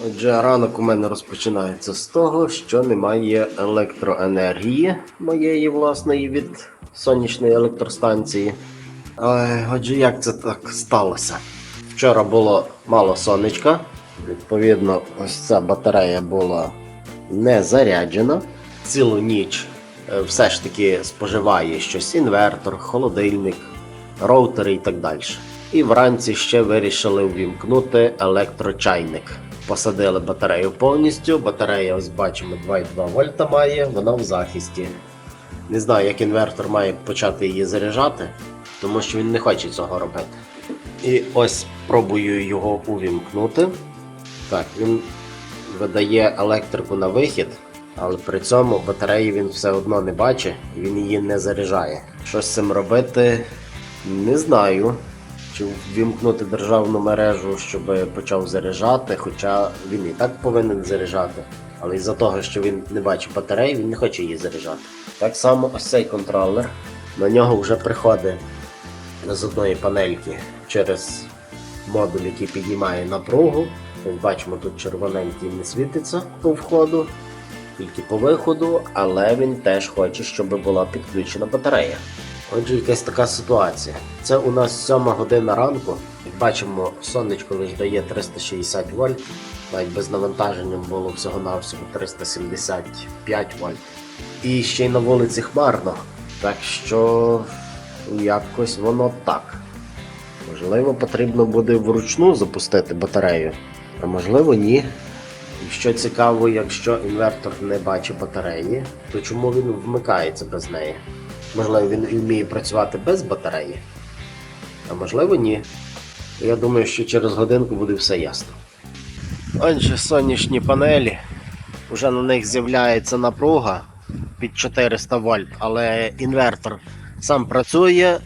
Отже, ранок у мене розпочинається з того, що немає електроенергії моєї власної від сонячної електростанції. Е, Отже, як це так сталося? Вчора було мало сонечка, відповідно, ось ця батарея була не заряджена. Цілу ніч е, все ж таки споживає щось інвертор, холодильник, роутери і так далі. І вранці ще вирішили увімкнути електрочайник. Посадили батарею повністю. Батарея, ось бачимо, 2,2 вольта має, вона в захисті. Не знаю, як інвертор має почати її заряджати, тому що він не хоче цього робити. І ось пробую його увімкнути. Так, він видає електрику на вихід, але при цьому батареї він все одно не бачить він її не заряджає. Що з цим робити, не знаю. Чи ввімкнути державну мережу, щоб почав заряджати, хоча він і так повинен заряджати. Але із-за того, що він не бачить батареї, він не хоче її заряджати. Так само ось цей контролер. На нього вже приходить з одної панельки через модуль, який піднімає напругу. Ось бачимо, тут червоненький не світиться по входу, тільки по виходу, але він теж хоче, щоб була підключена батарея. Отже, якась така ситуація. Це у нас 7 година ранку. Як бачимо, сонечко лише дає 360 вольт. Навіть без навантаження було всього-навсього 375 вольт. І ще й на вулиці хмарно. Так що якось воно так. Можливо, потрібно буде вручну запустити батарею, а можливо ні. І що цікаво, якщо інвертор не бачить батареї, то чому він вмикається без неї? Можливо, він вміє працювати без батареї, а можливо, ні. Я думаю, що через годинку буде все ясно. Отже, сонячні панелі. Уже на них з'являється напруга під 400 вольт, але інвертор сам працює,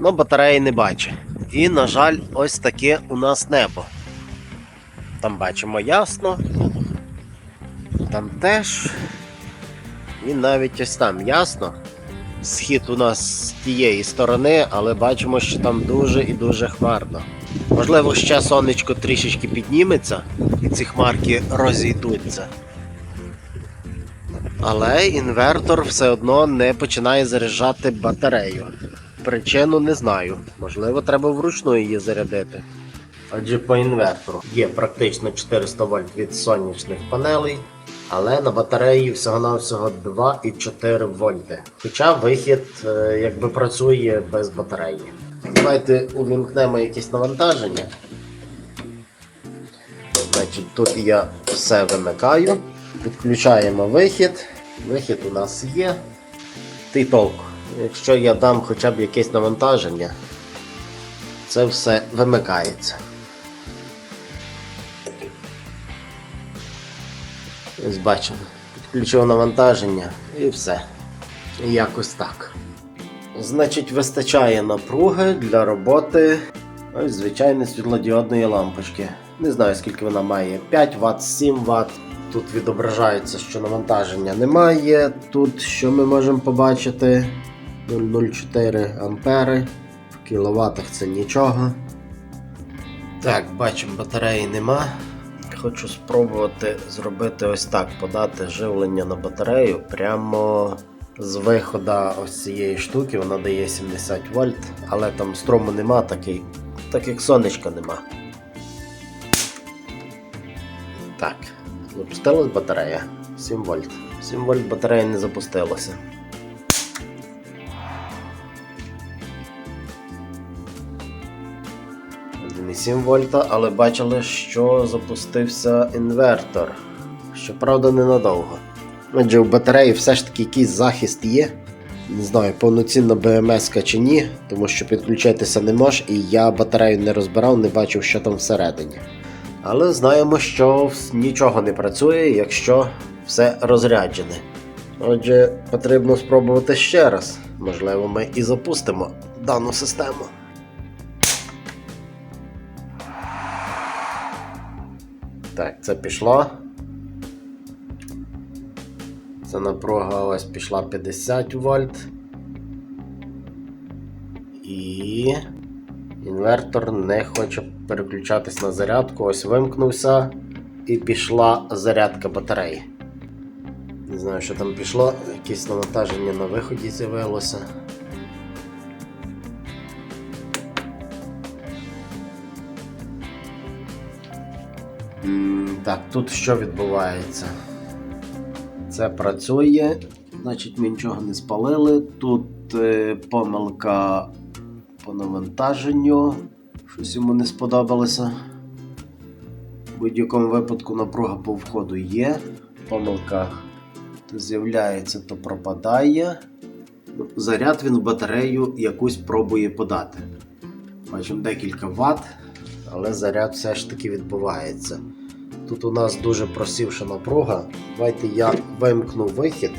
але батареї не бачить. І, на жаль, ось таке у нас небо. Там бачимо ясно. Там теж. І навіть ось там ясно. Схід у нас з тієї сторони, але бачимо, що там дуже і дуже хмарно. Можливо, ще сонечко трішечки підніметься і ці хмарки розійдуться. Але інвертор все одно не починає заряджати батарею. Причину не знаю. Можливо, треба вручну її зарядити. Адже по інвертору є практично 400 вольт від сонячних панелей, але на батареї всього-навсього 2,4 вольти. Хоча вихід е, якби працює без батареї. Давайте увімкнемо якесь навантаження. Значить, тут я все вимикаю, підключаємо вихід. Вихід у нас є. Ти. Якщо я дам хоча б якесь навантаження, це все вимикається. Ось бачимо. Підключив навантаження і все. Якось так. Значить, вистачає напруги для роботи ось звичайної світлодіодної лампочки. Не знаю, скільки вона має. 5 Вт, 7 Вт. Тут відображається, що навантаження немає. Тут що ми можемо побачити? 0,04 ампери. В кіловатах це нічого. Так, бачимо, батареї нема. Хочу спробувати зробити ось так: подати живлення на батарею прямо з виходу ось цієї штуки, вона дає 70 вольт, але там струму нема, такий, так як сонечка нема. Так, запустилась батарея. 7 вольт. 7 вольт батарея не запустилася. 7 вольта, але бачили, що запустився інвертор. Щоправда, ненадовго. Адже в батареї все ж таки якийсь захист є. Не знаю, повноцінна БМС чи ні, тому що підключитися не може, і я батарею не розбирав, не бачив, що там всередині. Але знаємо, що нічого не працює, якщо все розряджене. Отже, потрібно спробувати ще раз. Можливо, ми і запустимо дану систему. Так, це пішло. Це напруга ось пішла 50 вольт. І інвертор не хоче переключатись на зарядку. Ось вимкнувся. і пішла зарядка батареї. Не знаю, що там пішло, якесь навантаження на виході з'явилося. Так, тут що відбувається? Це працює, значить ми нічого не спалили. Тут е, помилка по навантаженню. Щось йому не сподобалося. В будь-якому випадку напруга по входу є. Помилка то з'являється, то пропадає. Ну, Заряд він в батарею якусь пробує подати. Бачимо декілька Вт, але заряд все ж таки відбувається. Тут у нас дуже просівша напруга. Давайте я вимкну вихід.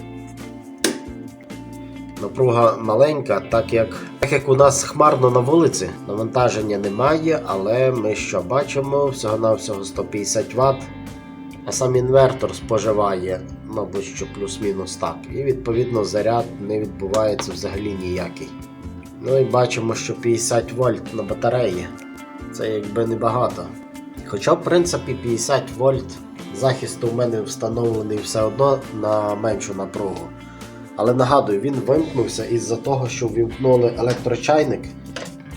Напруга маленька, так як, так як у нас хмарно на вулиці, навантаження немає, але ми що бачимо, всього-навсього 150 Вт, а сам інвертор споживає, мабуть, що плюс-мінус так. І відповідно заряд не відбувається взагалі ніякий. Ну і бачимо, що 50 вольт на батареї. Це якби небагато. Хоча, в принципі, 50 вольт захисту в мене встановлений все одно на меншу напругу. Але нагадую, він вимкнувся із-за того, що ввімкнули електрочайник,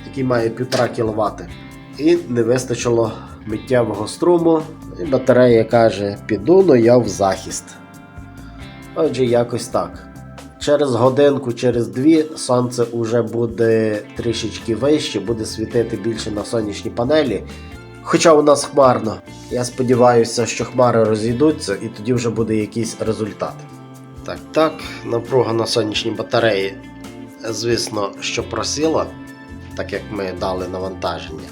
який має 1,5 кВт. І не вистачило миттєвого струму. І батарея каже: піду но я в захист. Отже, якось так. Через годинку, через дві сонце вже буде трішечки вище, буде світити більше на сонячні панелі. Хоча у нас хмарно. Я сподіваюся, що хмари розійдуться і тоді вже буде якийсь результат. Так, так, напруга на сонячній батареї, звісно, що просіла, так як ми дали навантаження.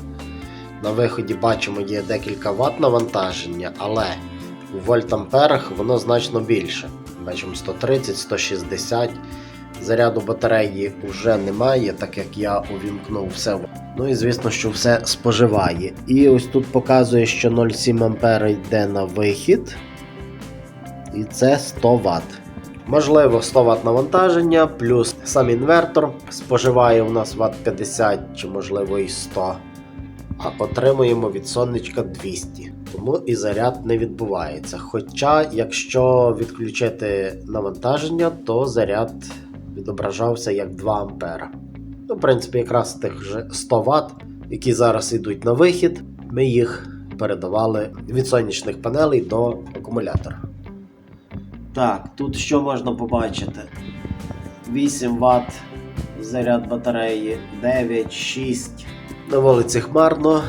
На виході бачимо, є декілька ватт навантаження, але у вольтамперах воно значно більше. Бачимо 130-160. Заряду батареї вже немає, так як я увімкнув все. Ну і звісно, що все споживає. І ось тут показує, що 0,7 А йде на вихід. І це 100 Вт. Можливо, 100 Вт навантаження, плюс сам інвертор споживає у нас Вт 50 чи можливо і 100. А отримуємо від сонечка 200. Тому і заряд не відбувається. Хоча, якщо відключити навантаження, то заряд відображався як 2 А. Ну, в принципі, якраз тих же 100 Вт, які зараз йдуть на вихід, ми їх передавали від сонячних панелей до акумулятора. Так, тут що можна побачити? 8 Вт заряд батареї, 9, 6. На вулиці хмарно,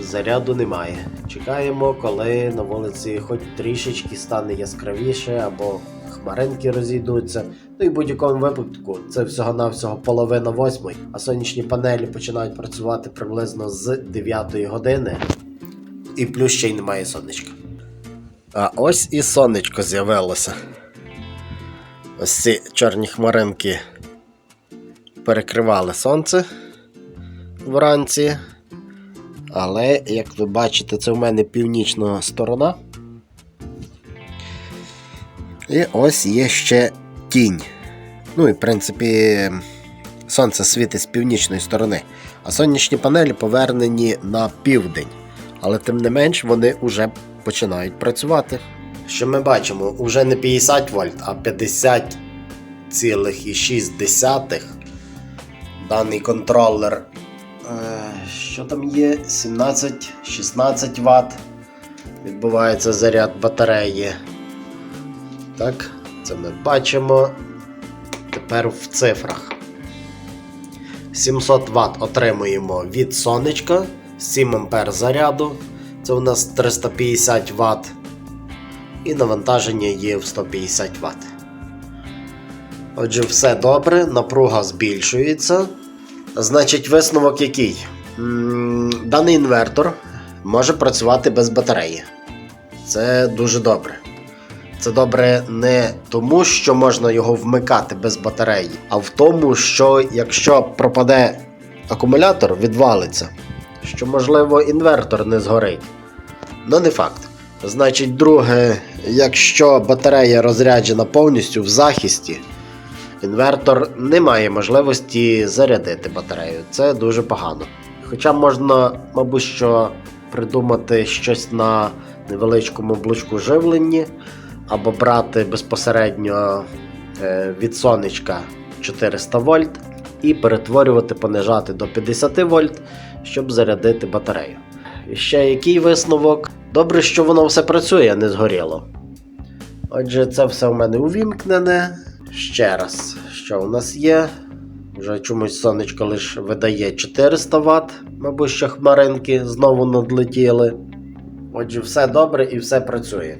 заряду немає. Чекаємо, коли на вулиці хоч трішечки стане яскравіше або хмаринки розійдуться. Ну і в будь-якому випадку це всього-навсього половина восьмої, а сонячні панелі починають працювати приблизно з 9 години. І плюс ще й немає сонечка. А ось і сонечко з'явилося. Ось ці чорні хмаринки перекривали сонце вранці. Але, як ви бачите, це в мене північна сторона. І ось є ще тінь. Ну і в принципі, сонце світить з північної сторони, а сонячні панелі повернені на південь. Але тим не менш вони вже починають працювати. Що ми бачимо, уже не 50 вольт, а 50,6. Даний контролер. Е, що там є? 17-16 Вт. Відбувається заряд батареї. Так, це ми бачимо. Тепер в цифрах. 700 Вт отримуємо від сонечка, 7 А заряду. Це у нас 350 Вт. І навантаження є в 150 Вт. Отже, все добре, напруга збільшується. Значить, висновок який? Даний інвертор може працювати без батареї. Це дуже добре. Це добре не тому, що можна його вмикати без батареї, а в тому, що якщо пропаде акумулятор, відвалиться, що можливо інвертор не згорить. Ну, не факт. Значить, друге, якщо батарея розряджена повністю в захисті, інвертор не має можливості зарядити батарею. Це дуже погано. Хоча можна, мабуть, що придумати щось на невеличкому блочку живленні, або брати безпосередньо е, від сонечка 400 вольт і перетворювати, понижати до 50 вольт, щоб зарядити батарею. І ще який висновок? Добре, що воно все працює, а не згоріло. Отже, це все в мене увімкнене. Ще раз, що у нас є? Вже чомусь сонечко лише видає 400 Вт, мабуть, що хмаринки знову надлетіли. Отже, все добре і все працює.